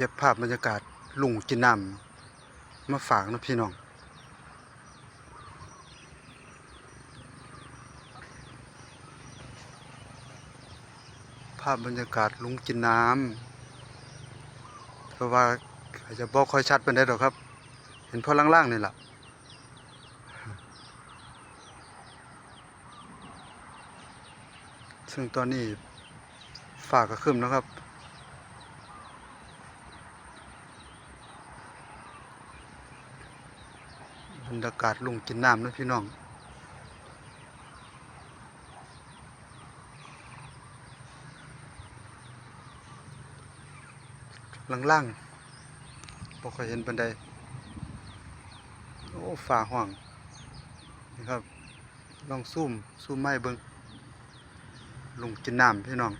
เก็บภาพบรรยากาศลุงกินน้ำมาฝากนะพี่น้องภาพบรรยากาศลุงกินน้ำเพราะว่าอาจจะบอกค่อยชัดเป็นได้หรอกครับ เห็นพอล่างๆนี่แหละซึ่งตอนนี้ฝากก็ขึ้นแล้วครับ บรรยากาศลุงกินน้ำนะพี่น้องล่างๆบ่ค่อยเห็นปันใดโอ้ฝ่าห้องนี่ครับ ลองซูมซูมไม้เบิ่งลุงกินน้ำพี่น้อง